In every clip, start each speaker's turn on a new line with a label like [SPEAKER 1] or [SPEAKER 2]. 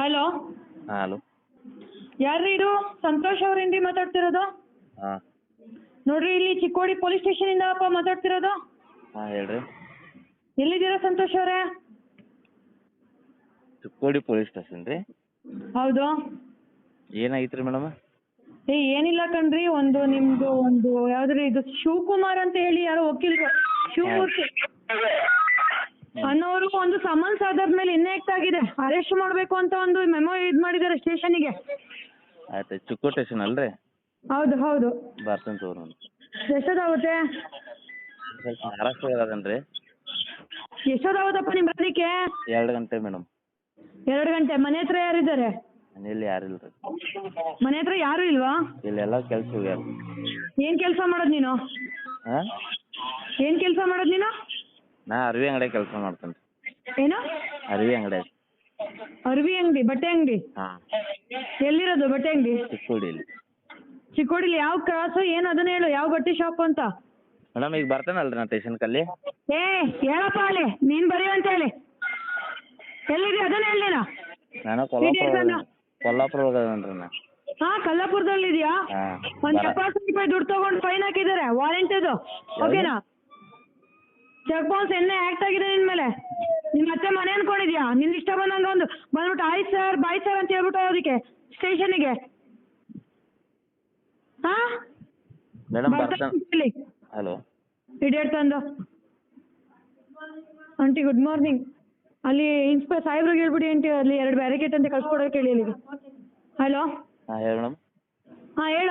[SPEAKER 1] Hello?
[SPEAKER 2] ಹಾಂ hello.
[SPEAKER 1] ಯಾರ್ರೀ ಇದು? ಸಂತೋಷ್ ಅವರೇನ್ರಿ ಮಾತಾಡ್ತಿರೋದು?
[SPEAKER 2] ಹಾಂ.
[SPEAKER 1] ನೋಡ್ರಿ ಇಲ್ಲಿ ಚಿಕ್ಕೋಡಿ ಪೊಲೀಸ್ ಸ್ಟೇಷನಿಂದ ಅಪ್ಪ ಮಾತಾಡ್ತಿರೋದು?
[SPEAKER 2] ಹಾಂ ಹೇಳ್ರಿ.
[SPEAKER 1] ಎಲ್ಲಿದ್ದೀರಾ ಸಂತೋಷ್ ಅವರೇ?
[SPEAKER 2] ಚಿಕ್ಕೋಡಿ ಪೊಲೀಸ್ ಸ್ಟೇಷನ್ ರೀ.
[SPEAKER 1] ಹೌದು.
[SPEAKER 2] ಏನಾಗಿತ್ತು ರೀ ಮೇಡಮ್?
[SPEAKER 1] ಏ ಏನಿಲ್ಲ ಕಣ್ರಿ ಒಂದು ನಿಮ್ದು ಒಂದು ಯಾವ್ದ್ರಿ ಇದು ಶಿವಕುಮಾರ್ ಅಂತ ಹೇಳಿ ಯಾರೋ ವಕೀಲರು. ಶಿವಮೂರ್ತಿ. ಅನ್ನೋರು ಒಂದು ಸಮನ್ಸ್ ಆಧಾರದ ಮೇಲೆ ಇನ್ಯಾಕ್ಟ್ ಆಗಿದೆ. ಅರೆಸ್ಟ್ ಮಾಡಬೇಕು ಅಂತ ಒಂದು ಮೆಮೊ ಇದು ಮಾಡಿದ್ದಾರೆ ಸ್ಟೇಷನಿಗೆ
[SPEAKER 2] ಆಯ್ತು ಚಿಕ್ಕೋಡಿ ಸ್ಟೇಷನ್ ಅಲ್ರಿ?
[SPEAKER 1] ಹೌದು ಹೌದು.
[SPEAKER 2] ಬರ್ತೀನಿ ತಗೋರಿ ಮೇಡಮ್
[SPEAKER 1] ಎಷ್ಟೊತ್ತಾಗುತ್ತೆ?
[SPEAKER 2] ಸ್ವಲ್ಪ ಮಹಾರಾಷ್ಟ್ರ
[SPEAKER 1] ಎಷ್ಟೊತ್ತಾಗುತ್ತಪ್ಪ ನಿಮ್ಮ ಬರಲಿಕ್ಕೆ?
[SPEAKER 2] ಎರಡು ಗಂಟೆ ಮೇಡಮ್.
[SPEAKER 1] ಎರಡು ಗಂಟೆ. ಮನೆ ಹತ್ರ ಯಾರಿದ್ದಾರೆ?
[SPEAKER 2] ಮನೇಲಿ ಯಾರು ಇಲ್ಲ ರೀ
[SPEAKER 1] ಮನೆ ಹತ್ರ ಯಾರು ಇಲ್ವಾ?
[SPEAKER 2] ಇಲ್ಲೆಲ್ಲ ಕೆಲ್ಸ ಹೋಗ್ಯಾರ.
[SPEAKER 1] ಏನ್ ಕೆಲಸ ಮಾಡೋದು ನೀನು?
[SPEAKER 2] ಹಾಂ
[SPEAKER 1] ಏನ್ ಕೆಲಸ ಮಾಡೋದ್ ನೀನು?
[SPEAKER 2] ನಾ ಅರವಿ ಅಂಗಡಿ ಕೆಲಸ ಮಾಡ್ತೇನೆ
[SPEAKER 1] ಏನು?
[SPEAKER 2] ಅರ್ವಿ ಅಂಗಡಿ.
[SPEAKER 1] ಅರವಿ ಅಂಗಡಿ ಬಟ್ಟೆ ಅಂಗಡಿ?
[SPEAKER 2] ಹಾಂ.
[SPEAKER 1] ಎಲ್ಲಿರೋದು ಬಟ್ಟೆ ಅಂಗಡಿ?
[SPEAKER 2] ಚಿಕ್ಕೋಡಿಲಿ.
[SPEAKER 1] ಚಿಕ್ಕೋಡಿಲಿ ಯಾವ ಕ್ರಾಸು ಏನು ಅದನ್ನ ಹೇಳು ಯಾವ ಬಟ್ಟೆ ಶಾಪ್ ಅಂತ?
[SPEAKER 2] ಮೇಡಮ್ ಈಗ ಬರ್ತೇನಲ್ರಿ ನಾ ಸ್ಟೇಷನ್ ಕಲ್ಲಿ?
[SPEAKER 1] ಏ ಹೇಳಪ್ಪ ಅಲ್ಲಿ ನೀನ್ ಬರೀ ಅಂತ ಹೇಳಿ. ಎಲ್ಲಿದೆ ಅದನ್ನ ಹೇಳಿ
[SPEAKER 2] ನಾನು? ಕೊಲ್ಲಾಪುರ. ಕೊಲ್ಲಾಪುರ ನಾ.
[SPEAKER 1] ಹಾ ಕಲ್ಲಾಪುರದಲ್ಲಿ ಇದೆಯಾ
[SPEAKER 2] ಹಾಂ
[SPEAKER 1] ಒಂದ್
[SPEAKER 2] ಬರ.
[SPEAKER 1] ಎಪ್ಪತ್ತು ರೂಪಾಯಿ ದುಡ್ಡು ತಗೊಂಡು ಫೈನ್ ಹಾಕಿದ್ದಾರೆ ವಾರೆಂಟ್ ಅದು ಓಕೆನಾ ಚೆಕ್ ಬೌನ್ಸ್ ಎಣ್ಣೆ ಆಕ್ಟ್ ಆಗಿದೆ ನಿನ್ ಮೇಲೆ. ನಿಮ್ಮ ಅತ್ತೆ ಮನೆ ಅನ್ಕೊಂಡಿದ್ಯಾ? ನಿನ್ ಇಷ್ಟ ಬಂದಂಗ ಒಂದು ಬಂದ್ಬಿಟ್ಟು ಆಯ್ ಸರ್ ಬಾಯ್ ಸರ್ ಅಂತ ಹೇಳ್ಬಿಟ್ಟು ಅದಕ್ಕೆ ಸ್ಟೇಷನಿಗೆ ಹಾ?
[SPEAKER 2] ಮೇಡಮ್ ಹಲೋ
[SPEAKER 1] ಇಡಿಯಟ್ ತಂದು. ಆಂಟಿ ಗುಡ್ ಮಾರ್ನಿಂಗ್ ಅಲ್ಲಿ ಇನ್ಸ್ಪೆ ಸಾಹೇಬ್ರಿಗೆ ಹೇಳ್ಬಿಡಿ ಆಂಟಿ ಅಲ್ಲಿ ಎರಡು ಬ್ಯಾರಿಕೇಟ್ ಅಂತ ಕಳ್ಸ್ಕೊಡೋಕೆ ಹೇಳಿ ಅಲ್ಲಿಗೆ ಹಲೋ
[SPEAKER 2] ಹಾಂ ಹೇಳಿ ಮೇಡಮ್
[SPEAKER 1] ಹಾಂ ಹೇಳ.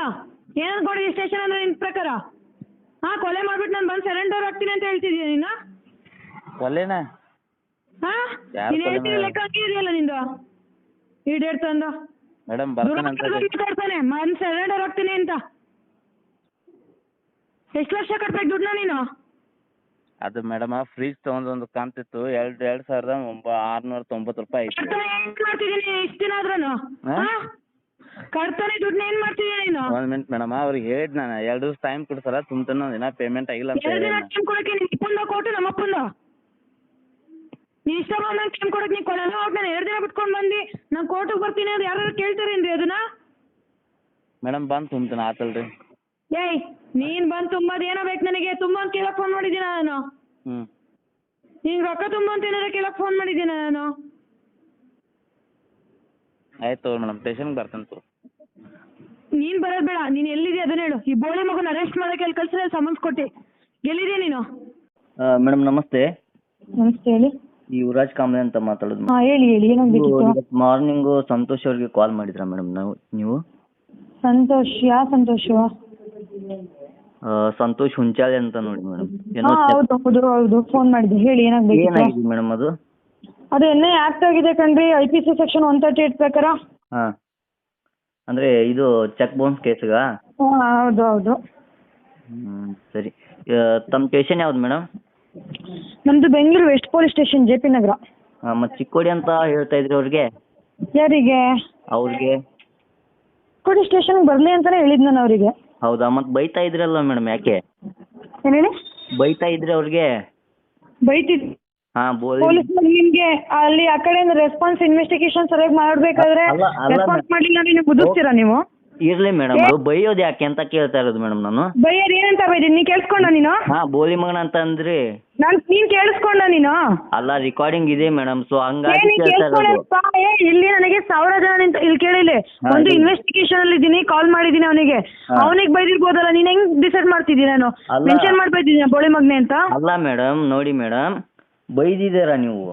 [SPEAKER 1] ಏನು ಅನ್ಕೊಂಡಿದ್ದೀವಿ ಸ್ಟೇಷನ್ ಅಂದ್ರೆ ನಿನ್ನ ಪ್ರಕಾರ? ಹಾಂ ಕೊಲೆ ಮಾಡ್ಬಿಟ್ಟು ನಾನು ಬಂದು ಸರೆಂಡರ್ ಆಗ್ತೀನಿ ಅಂತ ಹೇಳ್ತಿದ್ಯ ನೀನು?
[SPEAKER 2] ಕೊಲೆನ?
[SPEAKER 1] ಹಾ
[SPEAKER 2] ಯಾರ್
[SPEAKER 1] ನೀನು
[SPEAKER 2] ಕೊಲೆ?
[SPEAKER 1] ಲೆಕ್ಕ ಇದೆಯಲ್ಲ ನಿಂದು? ಇಡಿಯಟ್ ತಂದು.
[SPEAKER 2] ಮೇಡಮ್ ಬರ್ತಾನೆ ಅಂತ
[SPEAKER 1] ಮಾತಾಡ್ತಾನೆ ಬಂದು ಸರೆಂಡರ್ ಆಗ್ತೀನಿ ಅಂತ. ಎಷ್ಟು ಲಕ್ಷ ಕಟ್ಬೇಕು ದುಡ್ಡನ್ನ ನೀನು?
[SPEAKER 2] ಅದು ಮೇಡಮ್ ಫ್ರಿಜ್ ತಗೊಂಡ್ ಒಂದು ಕಾಂತಿತ್ತು ಎರಡು ಎರಡು ಸಾವಿರದ ಒಂಬ ಆರ್ನೂರ ತೊಂಬತ್ತು ರೂಪಾಯಿ ಐತಿ.
[SPEAKER 1] ಕಟ್ತಾನೆ ಏನ್ ಮಾಡ್ತಿದ್ದೀನಿ ಇಷ್ಟು ದಿನ ಆದ್ರೂ
[SPEAKER 2] ಹಾ?
[SPEAKER 1] ಕಟ್ತಾನೆ ದುಡ್ಡು ಏನ್ ಮಾಡ್ತಿದ್ದೀಯ ನೀನು?
[SPEAKER 2] ಒಂದ್ ಮಿನಿಟ್ ಮೇಡಮ್ ಅವ್ರಿಗೆ ಹೇಳಿದ್ ನಾನು ಎರಡು ದಿವಸ ಟೈಮ್ ಕೊಡ್ಸಲ್ಲ ತುಂಬತನ ದಿನ ಪೇಮೆಂಟ್ ಆಗಿಲ್ಲ ಅಂತ
[SPEAKER 1] ಎರಡು
[SPEAKER 2] ಹೇಳಿ
[SPEAKER 1] ದಿನ ಟೈಮ್ ಕೊಡಕ್ಕೆ ನಿನ್ ಅಪ್ಪಂದ ಕೊಟ್ಟು ನಮ್ಮ ಅಪ್ಪಂದ. ನೀ ಇಷ್ಟ ಬಂದಂಗೆ ಟೈಮ್ ಕೊಡಕ್ಕೆ ನೀ ಕೊಡಲ್ಲ. ಅವ್ರು ನಾನು ಎರಡು ದಿನ ಬಿಟ್ಕೊಂಡು ಬಂದು ನಾನು ಕೋರ್ಟಿಗೆ ಬರ್ತೀನಿ ಅದು ಯಾರು ಕೇಳ್ತಾರೇನ್ರಿ ಅದನ್ನ?
[SPEAKER 2] ಮೇಡಮ್ ಬಂದು ತುಂಬತನ ಆತಲ್ರಿ.
[SPEAKER 1] ಏಯ್ ನೀನ್ ಬಂದ್ ತುಂಬದ್ ಏನೋ ಬೇಕು ನನಗೆ. ತುಂಬ ಅಂತ ಕೇಳಕ್ ಫೋನ್ ಮಾಡಿದೀನ ನಾನು.
[SPEAKER 2] ಹ್ಮ್.
[SPEAKER 1] ನೀನು ರೊಕ್ಕ ತುಂಬ ಅಂತ ಏನಾರ ಕೇಳಕ್ ಫೋನ್ ಮಾಡಿದೀನ ನಾನು.
[SPEAKER 2] ಆಯ್ತು ತಗೋ ಮೇಡಮ್ ಸ್ಟೇಷನ್ಗೆ ಬರ್ತೇನೆ ತಗೋ.
[SPEAKER 1] ನೀನು ಬರೋದ್ ಬೇಡ ನೀನ್ ಎಲ್ಲಿದೆ ಅದನ್ನ ಹೇಳು. ಈ ಬೋಳಿ ಮಗನ ಅರೆಸ್ಟ್ ಮಾಡಕ್ಕೆ ಅಲ್ಲಿ ಕಳ್ಸಿದ್ರೆ ಸಮನ್ಸ್ ಕೊಟ್ಟೆ. ಎಲ್ಲಿದೆ ನೀನು?
[SPEAKER 2] ಮೇಡಮ್ ನಮಸ್ತೆ.
[SPEAKER 1] ನಮಸ್ತೆ ಹೇಳಿ.
[SPEAKER 2] ಈ ಯುವರಾಜ್ ಕಾಂಬ್ಳೆ ಅಂತ ಮಾತಾಡೋದು
[SPEAKER 1] ಹಾ ಹೇಳಿ ಹೇಳಿ ಏನಾಗಬೇಕಿತ್ತು
[SPEAKER 2] ಮಾರ್ನಿಂಗ್ ಸಂತೋಷ್ ಅವ್ರಿಗೆ ಕಾಲ್ ಮಾಡಿದ್ರ ಮೇಡಮ್ ನಾವು ನೀವು?
[SPEAKER 1] ಸಂತೋಷ್ ಯಾ ಸಂತೋಷ್?
[SPEAKER 2] ಆ, ಸಂತೋಷ್ ಹುಂಚಾಳೆ ಅಂತ ನೋಡಿ ಮೇಡಮ್ ಏನೋ
[SPEAKER 1] ಹಾಂ ಹೌದು ಹೌದು ಹೌದು ಫೋನ್ ಮಾಡಿದ್ದೆ. ಹೇಳಿ ಏನಾಗ್ಬೇಕು
[SPEAKER 2] ಏನಾಗಿದೆ ಮೇಡಮ್ ಅದು?
[SPEAKER 1] ಅದು ಎನ್ಐ ಆಕ್ಟ್ ಆಗಿದೆ ಕಣ್ರಿ IPC P C section one thirty eight ಪ್ರಕಾರ.
[SPEAKER 2] ಹಾಂ. ಅಂದರೆ ಇದು ಚೆಕ್ ಬೌನ್ಸ್ ಕೇಸ್ಗಾ?
[SPEAKER 1] ಹೌದು ಹೌದು.
[SPEAKER 2] ಸರಿ. ತಮ್ಮ ಸ್ಟೇಷನ್ ಯಾವ್ದು ಮೇಡಮ್
[SPEAKER 1] ನಮ್ಮದು Bengaluru west police station J P Nagar.
[SPEAKER 2] ಮತ್ತೆ ಚಿಕ್ಕೋಡಿ ಅಂತ ಹೇಳ್ತಾ ಇದ್ರಿ ಅವ್ರಿಗೆ?
[SPEAKER 1] ಯಾರಿಗೆ?
[SPEAKER 2] ಅವ್ರಿಗೆ?
[SPEAKER 1] ಕೊಡಿ ಸ್ಟೇಷನ್ ಬರಲಿ ಅಂತಾನೆ ಹೇಳಿದ್ದು ನಾನು ಅವರಿಗೆ.
[SPEAKER 2] ಹೌದಾ ಮತ್ತೆ ಬೈತಾ ಇದ್ರಲ್ಲ ಮೇಡಮ್ ಯಾಕೆ?
[SPEAKER 1] ಏನು ಹೇಳಿ?
[SPEAKER 2] ಬೈತಾ ಇದ್ರೆ ಅವ್ರಿಗೆ?
[SPEAKER 1] ಬೈತಿದ್ದು
[SPEAKER 2] ಹಾಂ
[SPEAKER 1] ಪೊಲೀಸ್ ನಿಮಗೆ ಅಲ್ಲಿ ಆ ಕಡೆಯಿಂದ ರೆಸ್ಪಾನ್ಸ್ ಇನ್ವೆಸ್ಟಿಗೇಷನ್ ಸರಿಯಾಗಿ ಮಾಡ್ಬೇಕಾದ್ರೆ
[SPEAKER 2] ಅಲ್ಲ, ಅಲ್ಲ
[SPEAKER 1] ರೆಸ್ಪಾನ್ಸ್. ಮಾಡಲಿಲ್ಲ ನೀವು ಬುದ್ಧಿಸ್ತೀರಾ ನೀವು?
[SPEAKER 2] ಇರ್ಲಿ ಮೇಡಮ್ ಅದು ಬೈಯೋದು ಯಾಕೆ ಅಂತ ಕೇಳ್ತಾ ಇರೋದು ಮೇಡಮ್ ನಾನು.
[SPEAKER 1] ಬೈಯರ್ ಏನಂತ ಬೈದಿನಿ ನೀ ಕೇಳಿಸ್ಕೊಂಡ ನೀನು?
[SPEAKER 2] ಹಾ ಬೋಲಿ ಮಗನ ಅಂತ ಅಂದ್ರಿ.
[SPEAKER 1] ನಾನು ನೀನ್ ಕೇಳಿಸ್ಕೊಂಡ ನೀನು?
[SPEAKER 2] ಅಲ್ಲ ರೆಕಾರ್ಡಿಂಗ್ ಇದೆ ಮೇಡಮ್ ಸೊ
[SPEAKER 1] ಏ
[SPEAKER 2] ಹಂಗಾಗಿ ಕೇಳ್ತಾ ಇರೋದು.
[SPEAKER 1] ಏ ಇಲ್ಲಿ ನನಗೆ ಸಾವಿರ ಜನ ನಿಂತ ಇಲ್ಲಿ ಕೇಳಿಲ್ಲ
[SPEAKER 2] ಹಾ,
[SPEAKER 1] ಒಂದು
[SPEAKER 2] ಹೇಳಿ.
[SPEAKER 1] ಇನ್ವೆಸ್ಟಿಗೇಷನ್ ಅಲ್ಲಿ ಇದ್ದೀನಿ ಕಾಲ್ ಮಾಡಿದೀನಿ ಅವನಿಗೆ.
[SPEAKER 2] ಹಾ.
[SPEAKER 1] ಅವನಿಗೆ ಬೈದಿರ್ಬೋದಲ್ಲ ನೀನ್ ಹೆಂಗ್ ಡಿಸೈಡ್ ಮಾಡ್ತಿದ್ದೀನಿ ನಾನು?
[SPEAKER 2] ಅಲ್ಲ.
[SPEAKER 1] ಮೆನ್ಷನ್ ಮಾಡಿ ಬೈದಿದ್ದೀನಿ ಬೋಳಿ ಮಗ್ನೆ ಅಂತ?
[SPEAKER 2] ಅಲ್ಲ ಮೇಡಮ್ ನೋಡಿ ಮೇಡಮ್ ಬೈದಿದ್ದೀರಾ ನೀವು?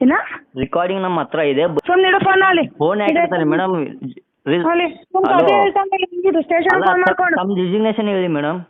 [SPEAKER 1] ಏನ?
[SPEAKER 2] ರೆಕಾರ್ಡಿಂಗ್ ನಮ್ಮ ಹತ್ರ ಇದೆ.
[SPEAKER 1] ಸುಮ್ಮನೆ ಇಡು ಫೋನ್ ಅಲ್ಲಿ.
[SPEAKER 2] ಫೋನ್ ಯಾಕೆ ಇಡ್ತಾರೆ ಮೇಡಮ್
[SPEAKER 1] ಅಲ್ಲಿ. ಸುಮ್ನೆ ಅದೇ ಹೇಳ್ತಾನೆ ಸ್ಟೇಷನ್ ಫೋನ್ ಮಾಡ್ಕೊಂಡು.
[SPEAKER 2] ತಮ್ಮ ಡಿಸಿಗ್ನೇಷನ್ ಹೇಳಿ ಮೇಡಮ್